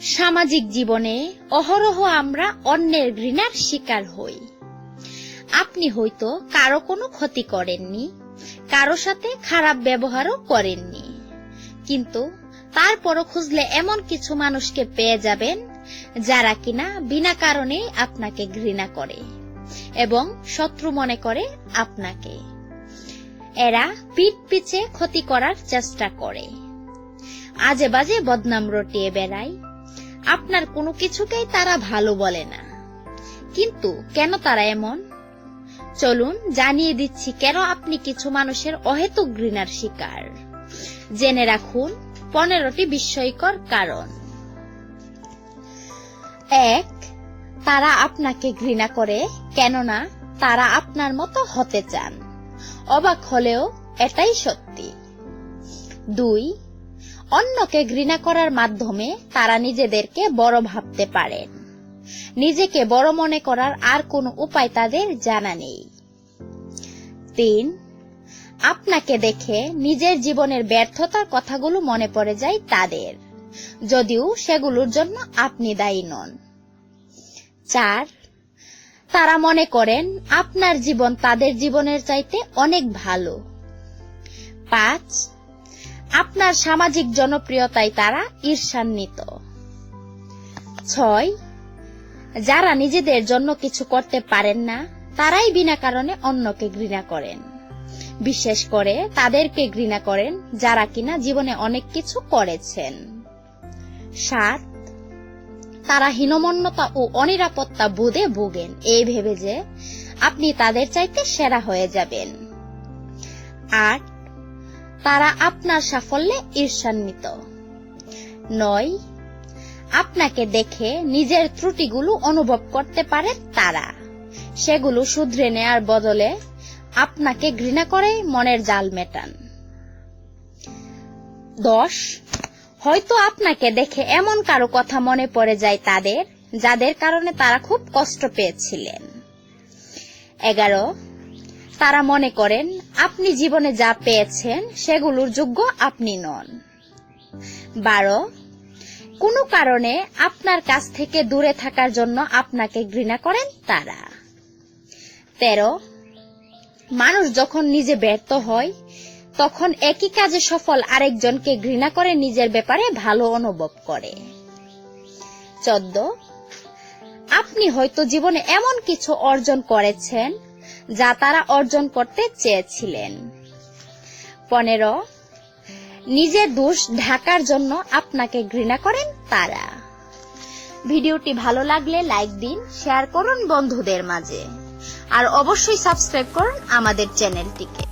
সামাজিক জীবনে অহরহ আমরা অন্যের ঘৃণার শিকার হই। আপনি হয়তো কারও কোনো ক্ষতি করেননি, কারও সাথে খারাপ ব্যবহারও করেননি। কিন্তু তারপরও খুঁজলে এমন কিছু মানুষকে পেয়ে যাবেন, যারা কিনা বিনা কারণেই আপনাকে ঘৃণা করে এবং শত্রু মনে করে আপনাকে। এরা পিঠ পিছে ক্ষতি করার চেষ্টা করে। আজে বাজে বদনাম রটিয়ে বেড়ায়। আপনার কোনো কিছুকেই তারা ভালো বলে না। কিন্তু কেন তারা এমন? চলুন জানিয়ে দিচ্ছি কেন আপনি কিছু মানুষের অহেতুক ঘৃণার শিকার। জেনে রাখুন পনেরোটি বিস্ময়কর কারণ। এক, তারা আপনাকে ঘৃণা করে, কেননা তারা আপনার মতো হতে চান। অবাক হলেও এটাই সত্যি। দুই অন্যকে ঘৃণা করার মাধ্যমে তারা নিজেদেরকে বড় ভাবতে পারেন। নিজেকে বড় মনে করার আর কোনো উপায় তাদের জানা নেই। তিন, আপনাকে দেখে নিজের জীবনের ব্যর্থতার কথাগুলো মনে পড়ে যায় তাদের, যদিও সেগুলোর জন্য আপনি দায়ী নন। চার, তারা মনে করেন আপনার জীবন তাদের জীবনের চাইতে অনেক ভালো। পাঁচ আপনার সামাজিক জনপ্রিয়তায় তারা ঈর্ষান্বিত। ছয়, যারা নিজেদের জন্য কিছু করতে পারেন না, তারাই বিনা কারণে অন্যকে ঘৃণা করেন। বিশেষ করে তাদেরকে ঘৃণা করেন যারা কিনা জীবনে অনেক কিছু করেছেন। সাত, তারা হীনমন্যতা ও অনিরাপত্তা বোধে ভোগেন। এই ভেবে যে আপনি তাদের চাইতে সেরা হয়ে যাবেন। আট তারা আপনার সাফল্যে ঈর্ষান্বিত। নয়, আপনাকে দেখে নিজের ত্রুটিগুলো অনুভব করতে পারে তারা। সেগুলো শুধরে নেয়ার বদলে আপনাকে ঘৃণা করে মনের জাল মেটান। দশ, হয়তো আপনাকে দেখে এমন কারও কথা মনে পড়ে যায় তাদের, যাদের কারণে তারা খুব কষ্ট পেয়েছিলেন। এগারো, তারা মনে করেন আপনি জীবনে যা পেয়েছেন, সেগুলোর যোগ্য আপনি নন। বারো, কোনো কারণে আপনার কাছ থেকে দূরে থাকার জন্য আপনাকে ঘৃণা করেন তারা। তেরো, মানুষ যখন নিজে ব্যর্থ হয়, তখন একই কাজে সফল আরেকজনকে ঘৃণা করে নিজের ব্যাপারে ভালো অনুভব করে। চোদ্দ, আপনি হয়তো জীবনে এমন কিছু অর্জন করেছেন যা তারা অর্জন করতে চেয়েছিলেন। পনেরো নিজের দোষ ঢাকার জন্য আপনাকে ঘৃণা করেন তারা। ভিডিওটি ভালো লাগলে লাইক দিন, শেয়ার করুন বন্ধুদের মাঝে। আর অবশ্যই সাবস্ক্রাইব করুন আমাদের চ্যানেলটিকে।